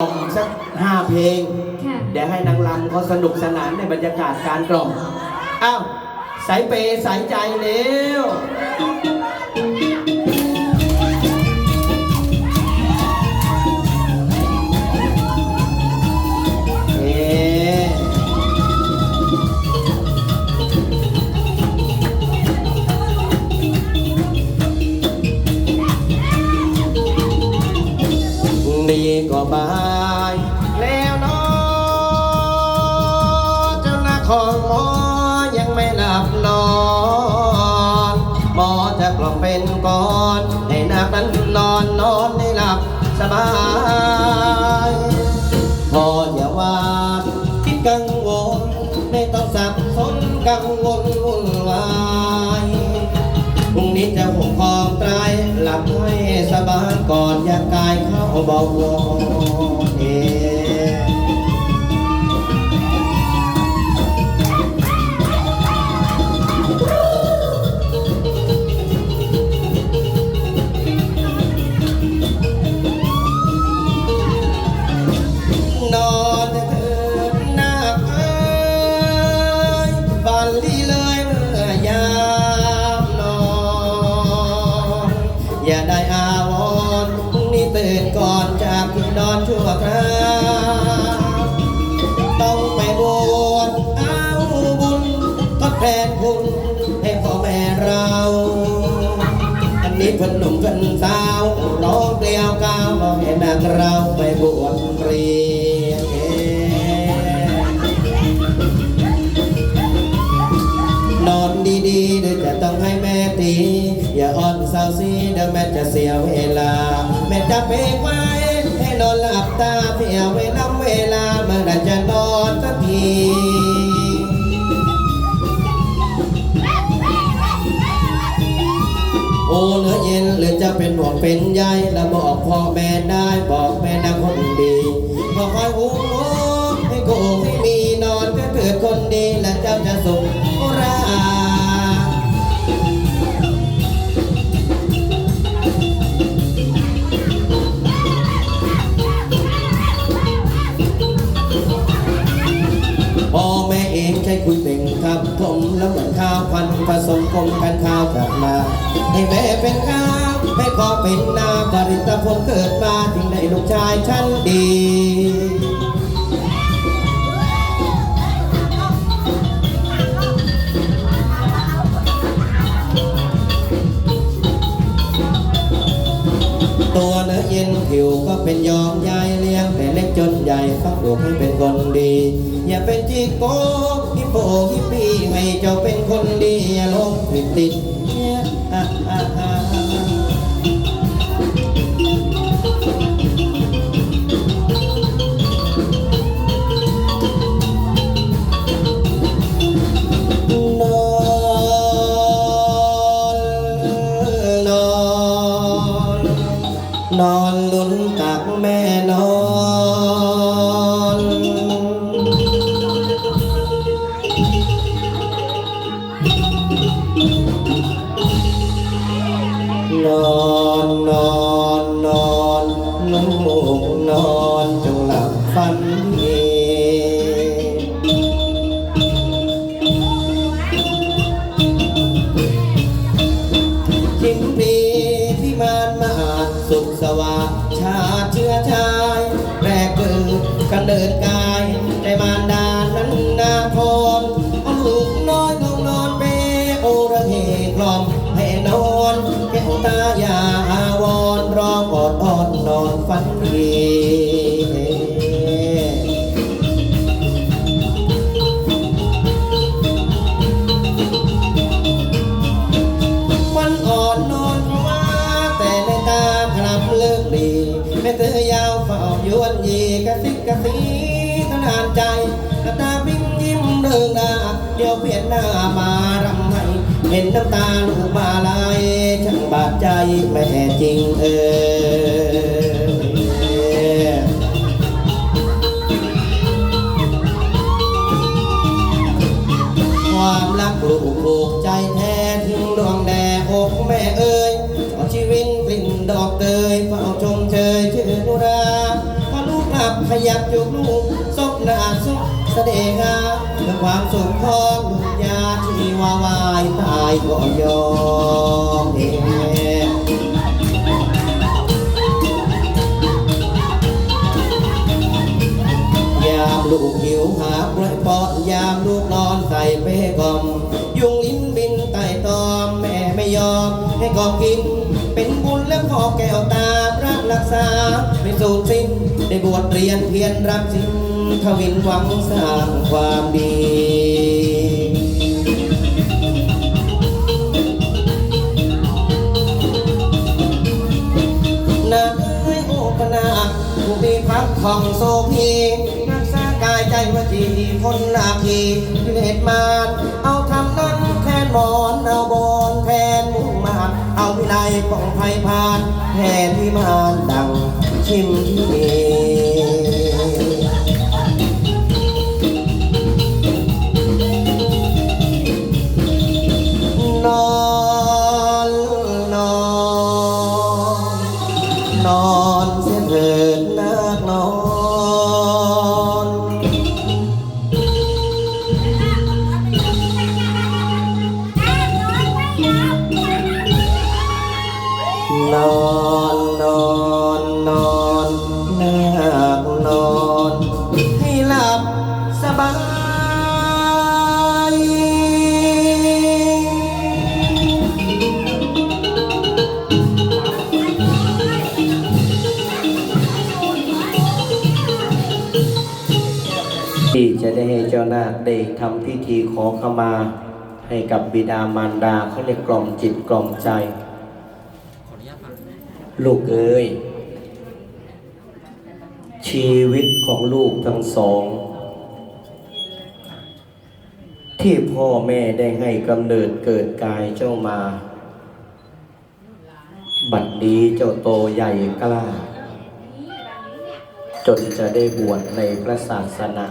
กล่อมสักห้าเพลง ค่ะ เดี๋ยวให้นางรำเขาสนุกสนานในบรรยากาศการกล่อม อ้าว สายเปย์สายใจเร็ว ของหมอยังไม่หลับนอนหมอจะกล่อมเป็นก่อนให้นักนั้นนอนนอนให้หลับสบายพออย่าว่าคิดกังวลไม่ต้องสับสนกังวลวุ่นวายพรุ่งนี้จะห่มคองไตรหลับให้สบายก่อนอยากกายเข้าเบา อย่าได้อาวรนี้ตื่นก่อนจากที่นอนชั่วคราวต้องไปบวชเอาบุญทดแทนคุณให้พ่อแม่เรา อันนี้เพิ่นหนุ่มเพิ่นสาวร้องเกลียวก้าวร้องให้นางเราไปบวชเรียนนอนดีๆเดี๋ยวจะต้องให้แม่ตี อย่าอ่อนเศร้าซีเดี๋ยวแม่จะเสียเวลา แม่จะเพลงไว้ ให้นอนหลับตาเพียเวลาเวลาเมื่อไรจะนอนสักทีโอ้เหนื้อเย็นหรือจะเป็นห่วงเป็นใยแล้วบอกพ่อแม่ได้บอกแม่นะคนดีพอคอยหูให้โกให้มีนอนก็เกิดคนดีและเจ้าจะสุขรา ช้คุยเบ่งครับผมแล้วเหมือนข้าวพันผสมกลมกันข้าวกลับมาให้แม่เป็นข้าวให้พ่อเป็นนาปริตผลเกิดมาจึงได้ลูกชายชั้นดีตัวเนื้อเย็นผิวก็เป็นยอมยายเลี้ยงแต่เล็กจนใหญ่ฟักลูให้เป็นคนดี อย่าเป็นจิโก้ เจ้าเป็นคนดีอย่าลงผิดติดนอนนอนลุ้นตัก นอนนอนนอนน้ำมูกนอนจงหลับฝันดีชิมพีที่มานมาสุขสว่างชาเชื้อชายแรกเกิดกันเดินกาย อยาวเฝ้ายวนยีกระซิกกระซีขนานใจกระตาบิ้งยิ้มเริงนาเดี๋ยวเปลี่ยนหน้ามารำให้เห็นน้ำตาลูกมาลายช่างบาดใจแม่จริงเออความรักลูก บขยับจุกลูกซบหน้าซุกเสด็จาเพื่อความสุขของลูกยาที่วาวายตายก็ยอมเองยามลูกหิวหาเปลือยปอดยามลูกนอนใส่เป้กอม ยุงลิ้นบินไต่ตอมแม่ไม่ยอมให้กอบกิน เป็นบุญและพอแก้วตา รักรักษาไม่สูญสิ้นได้บวชเรียนเพียรรับสิ่งทวินหวังสร้างความดีนาเอ้ยโอปนาผู้มีพักของโซพีรักษากายใจวจีคนนาคีกิเลสมาเอาทำนั้นแทนหมอนเอาบอนแทน ในป้องไพพานแทนที่มานดังชิมที่ อนนอนนอนนักนอน ให้หลับสบาย ที่จะได้ให้เจ้านาคได้ทำพิธีขอขมา ให้กับบิดามารดาเขาเรียกกล่อมจิตกล่อมใจ ลูกเอ้ยชีวิตของลูกทั้งสอง ที่พ่อแม่ได้ให้กำเนิดเกิดกายเจ้ามา บัดนี้เจ้าโตใหญ่กล้า จนจะได้บวชในพระศาสนา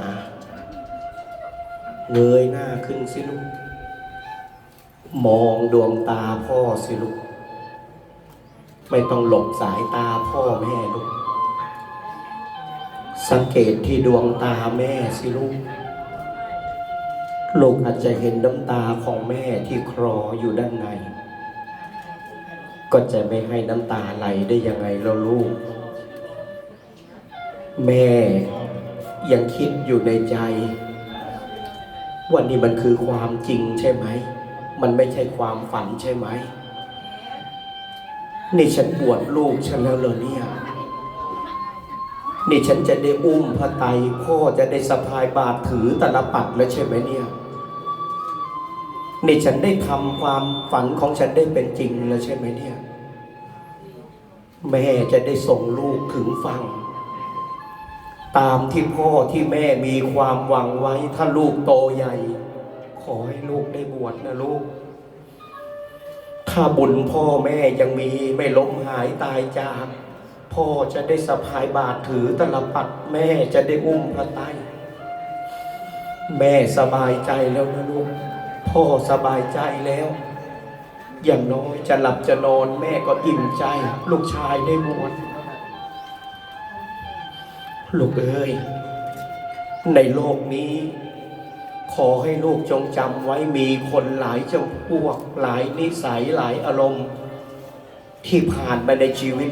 เงยหน้าขึ้นสิลูก มองดวงตาพ่อสิลูก ไม่ต้องหลบสายตาพ่อแม่ลูก สังเกตที่ดวงตาแม่สิลูก ลูกอาจจะเห็นน้ำตาของแม่ที่คลออยู่ด้านใน ก็จะไม่ให้น้ำตาไหลได้ยังไงเราลูก แม่ยังคิดอยู่ในใจ วันนี้มันคือความจริงใช่ไหม มันไม่ใช่ความฝันใช่ไหม นี่ฉันบวชลูกฉันแล้วเหรอเนี่ย นี่ฉันจะได้อุ้มพระไตรพ่อจะได้สะพายบาตรถือตลปัดแล้วใช่ไหมเนี่ย นี่ฉันได้ทำความฝันของฉันได้เป็นจริงแล้วใช่ไหมเนี่ย แม่จะได้ส่งลูกถึงฝั่งตามที่พ่อที่แม่มีความหวังไว้ถ้าลูกโตใหญ่ ขอให้ลูกได้บวชนะลูก ถ้าบุญพ่อแม่ยังมีไม่ล้มหายตายจาก พ่อจะได้สะพายบาตรถือตลปัดแม่จะได้อุ้มพระไตแม่สบายใจแล้วนะลูกพ่อสบายใจแล้ว อย่างน้อยจะหลับจะนอนแม่ก็อิ่มใจ ลูกชายได้บวชลูกเอ้ยในโลกนี้ ขอให้ลูกจงจำไว้มีคนหลายจำพวกหลายนิสัยหลายอารมณ์ ที่ผ่านมาในชีวิต